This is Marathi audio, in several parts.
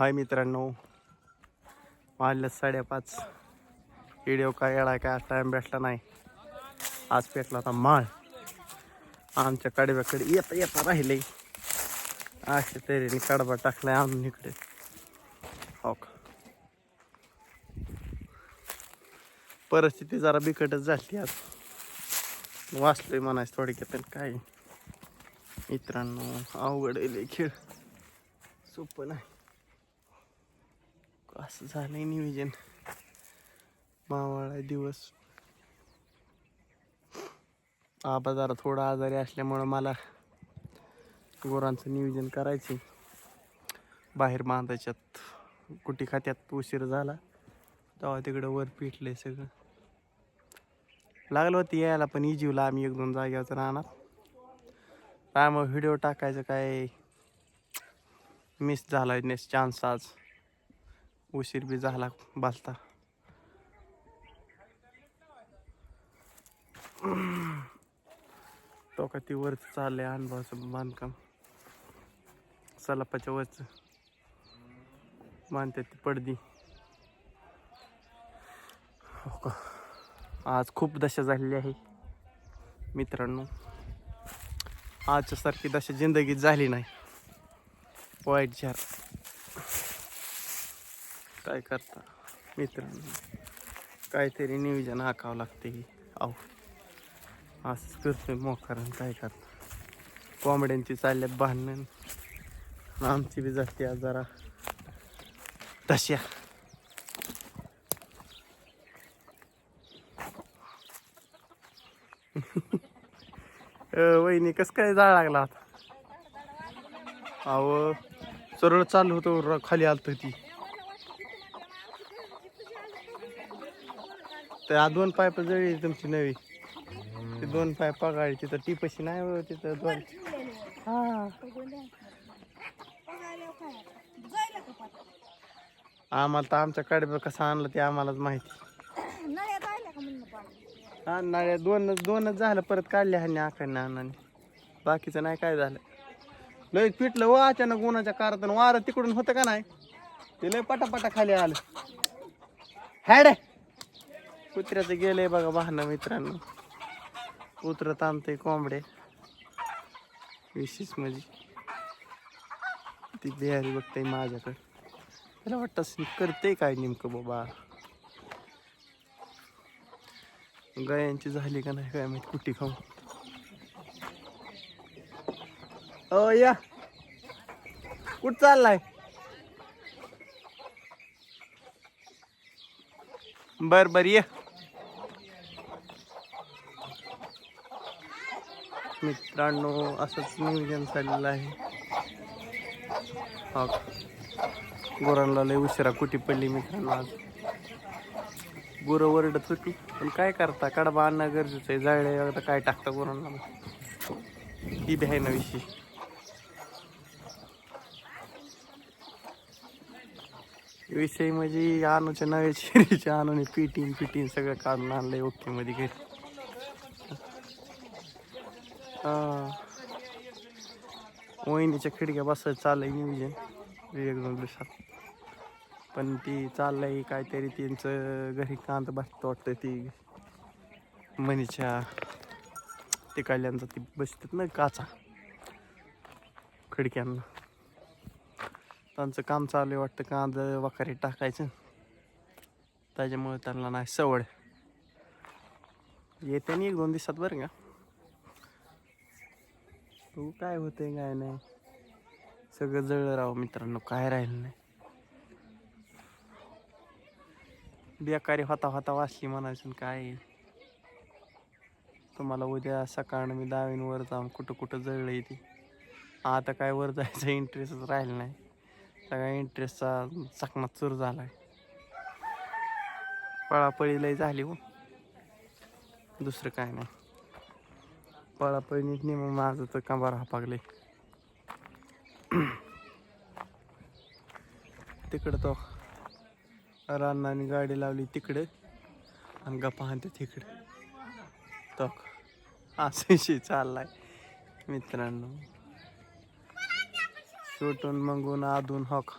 हाय मित्रांनो. वाजल्या साडेपाच. व्हिडिओ काय येडा काय टाइम भेटला नाही. आज पेटला आता माळ. आमच्या कडव्याकडे येता येता राहिले. अशा तऱ्हेने कडबा टाकलाय आम्ही इकडे. हो का? परिस्थिती जरा बिकटच झाली आज. वाचलोय म्हणायचं थोडक्यात आणि काय. मित्रांनो अवघड आहे खेळ. सोपं नाही. असं झालंय नियोजन. मावाळा दिवस. आबा जरा थोडा आजारी असल्यामुळं मला गोरांचं नियोजन करायचे बाहेर बांधायच्यात कुठे खात्यात उशीर झाला. तेव्हा तिकडं वर पिटले सगळं. लागलं होतं यायला पण इजीवला आम्ही एक दोन जाग्यावर राहणार. काय मग व्हिडिओ टाकायचं काय? मिस झाला नेस चान्स आज. उशीर बी झाला बसता तो का ती वरच चाललंय अनुभवाचं बांधकाम. सलापाच्या वरच. बांधतात ती पडदी. हो का? आज खूप दशा झालेली आहे. मित्रांनो आजच्यासारखी दशा जिंदगीत झाली नाही. वाईट झार काय करता? मित्रांनो काहीतरी नियोजन आखावं लागते अहो असंच करतोय मोकारण. काय करता? कोंबड्यांची चालल्यात भांडण. आमची बी जाते आज जरा तशा. वहिनी कस काय जाळ लागला आता? अहो सरळ चालू होतो खाली आलत ती. त्या दोन पायप जळली तुमची नवी. ते दोन पायप पगाळी तिथं टिपशी नाही हो तिथं दोन. हा. आम्हाला तर आमच्या कडे कसं आणलं ते आम्हालाच माहिती. हा नळ्या दोनच दोनच झालं परत काढले ह्यांनी आखाने अण्णाने बाकीचं नाही काय झालं. लय पिटलं व अचानक उन्हाच्या कारात वारं तिकडून होतं का नाही? ते लय पटापटा खाली आलं. हॅड! कुत्र्याचं गेलंय बघा वाहनं मित्रांनो. कुत्र आणतंय कोंबडे. विशेष म्हणजे. ती बिहारी बघते माझ्याकडे. त्याला वाटतं करते काय नेमकं बाबा. गायांची झाली का नाही काय माहिती कुठे खाऊ. अ या. कुठ चाललाय? बर बर ये. मित्रांनो असंच नियोजन चाललेलं आहे. हा. गुरांना लय उशिरा कुठे पडली मित्रांनो आज. गुरं वरडत होती पण काय करता? कडबा आणणं गरजेचं आहे. जाळे आता काय टाकता गुरांना? ही बी आहे ना विषय विषय म्हणजे आणूच्या नव्या शिरीच्या आणून पिटीन पिटीन सगळं काढून आणलंय ओके मध्ये घरी. हा. वहिनीच्या खिडक्या बसायचं चाललंय नियोजन. एक दोन दिवसात. पण ती चाललंय काहीतरी त्यांचं घरी कांदा बसतं वाटतं ती. मनीच्या ते काढल्यांचा ती बसतात ना काचा. खिडक्यांना. त्यांचं काम चालू आहे वाटतं कांदा वखारी टाकायचं. त्याच्यामुळे त्यांना नाही सवड. येते नाही एक दोन दिवसात बरं का? तू काय होतंय काय नाही. सगळं जळलं राहो मित्रांनो काय राहिलं नाही. बेकारी होता होता वाचली म्हणायचं काय. तुम्हाला उद्या सकाळनं मी दावीन वर जाऊन कुठं कुठं जळलं ती. आता काय वर जायचं इंटरेस्टच राहिला नाही. सगळ्या इंटरेस्टचा चकना चूर झालाय. पळापळी लय झाली हो. दुसरं काय नाही. पळापळीच नाही मग माझं तर कंबार हापागले तिकडं तो रानाने गाडी लावली तिकडे आणि गप्पा आणते तिकडे. तो असा विषय चाललाय मित्रांनो. सुटून मगून आधून हॉक.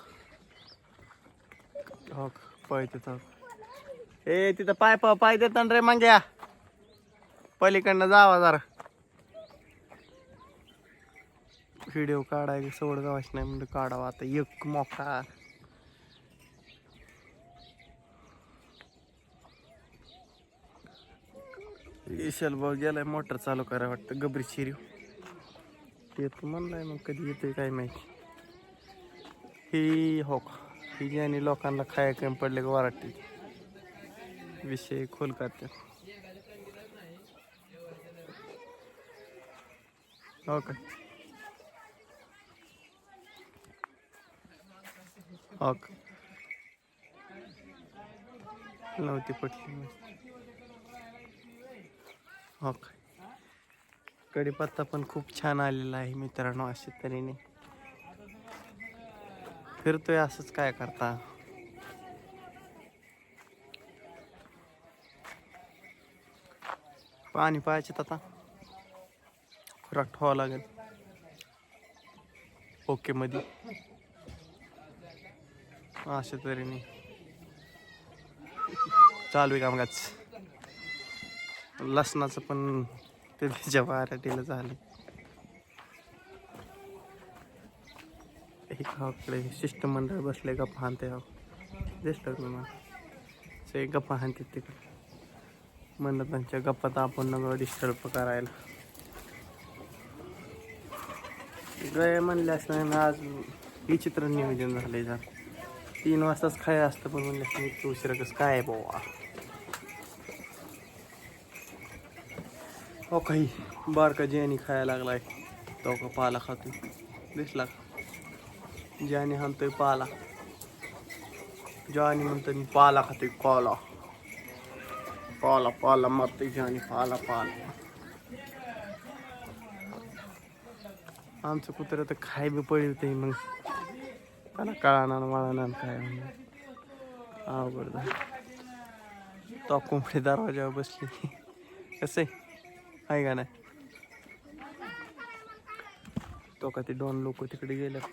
हो पळते तो. ए तिथं पाय पाय पाय देतात रे मांग्या. पलीकडनं जावा जरा. व्हिडिओ काढाय सवड गावाच नाही म्हणजे काढावा आता. एक मोका विशाल भाऊ गेलाय मोटर चालू करा वाटतं. गबरी शिरी ते तू म्हणलाय मग कधी येते काय माहिती. ही हो का? ही ज्याने लोकांना खाया कमी पडले का वाटते विषय खोल करते. हो का हो का नव्हती पटली मग हो का कढीपत्ता पण खूप छान आलेला आहे मित्रांनो अशा तऱ्हेने. फिरतोय असंच काय करता? पाणी पाहायचे आता. खुराक ठेवावं लागेल. ओके मध्ये अशा तऱ्हेने. चालू आहे कामकाज. लसणाचं पण ते त्याच्या वाऱ्याटीला झालं एकाकडे शिष्टमंडळ बसले गप्पा हानते हो. दिसलं मी मला. ते गप्पा हानते तिकडे. म्हणलं त्यांच्या गप्पात आपण नको डिस्टर्ब करायला. गय म्हणल्यास नाही आज विचित्र नियोजन झाले जर. तीन वाजताच खाय असतं पण म्हणलं नाही इतकं उशिरा कसं काय बाबा? हो काही बारका ज्यानी खायला लागलाय. तो का पाला खातो. दिसला का? ज्याने हाणतोय पाला. ज्याने म्हणतोय मी पाला खातोय कॉला पाला पाला मारतोय ज्याने पाला पाला. आमचं कुत्र तर खाय बी पडते मग. त्याला कळणार मला काय अवघड तो कोंबडी दरवाजावर बसली. कसं आहे? आहे का नाही? तो का ते दोन लोक तिकडे गेल्यात.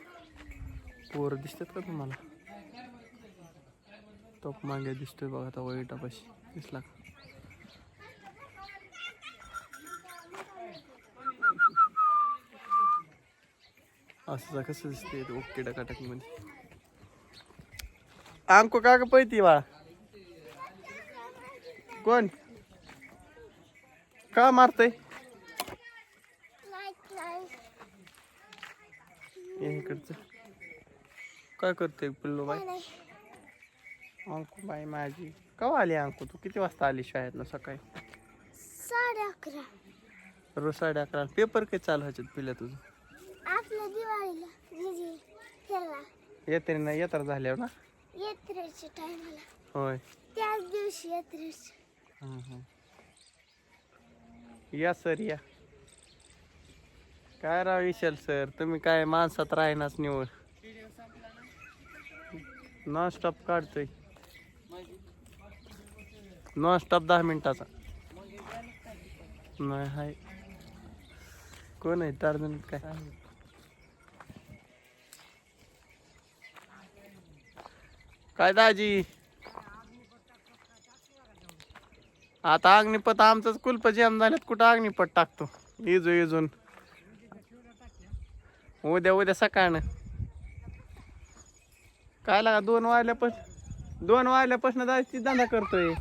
पोर दिसतात का तुम्हाला? तो मागे दिसतोय बघा तो वैटापाशी दिसला का? असं कसं दिसते ओके डकाटकमध्ये अंको का पैती बाळा. कोण? का मारतय? इकडचं. काय करते पिल्लू बाई? अंकू बाई माझी. कवा आली अंकू तू? किती वाजता आली शाळेतनं सकाळी? साडे अकरा. रोज साडे अकरा. पेपर काही चालू ह्याच्यात पिल्या तुझं? आपल्या दिवाळीला म्हणजे ह्याला येते ना येतार झाल्यावर ना? यात्रेच्या टायमाला. होय. त्याच दिवशी यात्रेच्या हं, हं. या सर या. काय राव विशाल सर? तुम्ही काय माणसात राहीनाच निवड? नॉन स्टॉप काढतोय. नॉन स्टॉप दहा मिनिटाचा. नाही हाय. कोण आहे? टार्जन काय? काय दाजी? आता अग्निपथ आमचंच कुलप जाम झाल्यात कुठं अग्निपथ टाकतो? इजू इजून. उद्या उद्या सकाळनं. काय लागा दोन वाजल्यापासून दोन वाजल्यापासून जायची धंदा करतोय.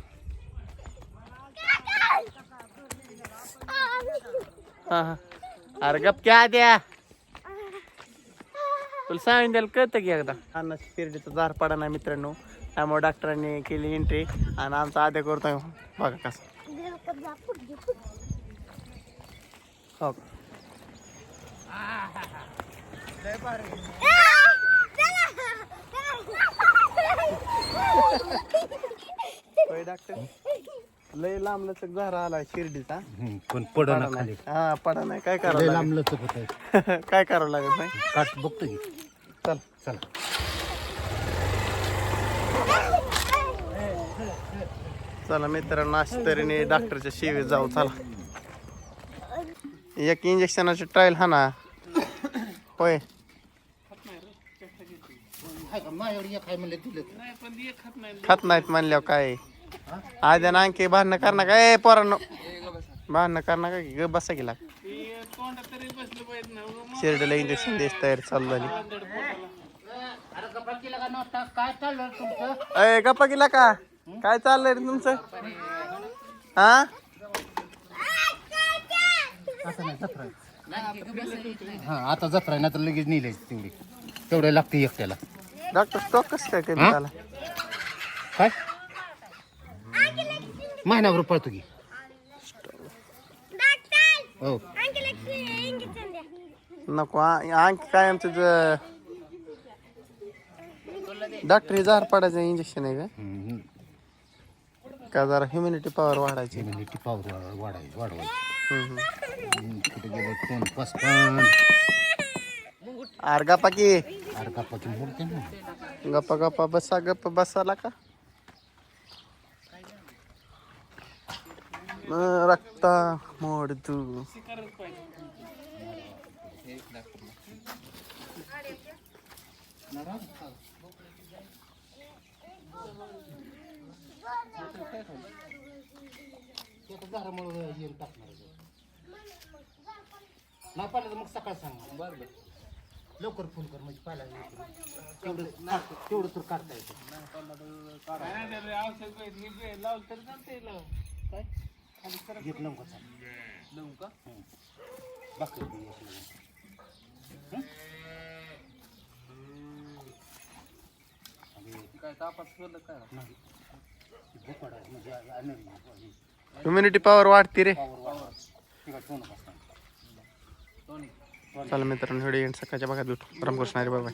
हा हा. अरे गप क्या द्या? सांगून द्यायला कळतं की एकदा. अन्न शिर्डीचा दार पडा नाही मित्रांनो. त्यामुळे डॉक्टरांनी केली एंट्री आणि आमचा आद्या करतोय. बघा कसं. हो. डॉक्टर. लय लांब लचक झारा आला शिर्डीचा. पण पड पडा ना नाही. खाली. हा पडा नाही. काय करावं लागेल? काय करावं लागेल नाही काट बघतो की. चल. चला. चला मित्रांनो अशा तऱ्हेने डॉक्टरच्या शिवेत जाऊ. चला. एक इंजेक्शनाची ट्रायल हा ना. होय. का? खात नाहीत म्हणल्यावर काय? आद्या ना आणखी भांडणं करणार काय पोरांनो. भांडणं करणार काय ग बसा गेला शिर्डीला इंजेक्शन द्यायची तयारी चालू झाली. अरे गप्पा केला का? काय अय चाललंय रे तुमचं? हा. हा आता जत्रा आहे ना तर लगेच नेले तेवढी. तेवढे लागते एकट्याला. डॉक्टर स्टॉक कसं काय कमी? झाला काय? महिन्यावर पळतो की. हो. नको आणखी काय आमचं डॉक्टर झार पडायचं इंजेक्शन आहे. का? का जरा ह्युमिनिटी पॉवर वाढायची? इम्युनिटी पॉवर वाढायची वाढवायची. हम्म, कुठे गेलं कोण? अरे गप्पा की. अरे ना. गप्पा गप्पा बसा गप्पा बसाला का? रक्ता मोड तू. घरामुळे येऊन टाकणार. नाही पाहिलं तर मग सकाळ सांग बरं लवकर फोन कर म्हणजे पाहिला तेवढं तेवढं तर काढता येतं. घेत लवकर सांग बाकी बी एक लगेच. हं? नाही. काय तापात केलं ह्युमिनिटी पॉवर वाढते रे. चला मित्रांनो व्हिडिओ एंड सकाळच्या भागात भेटू. रामकृष्ण अरे बाबा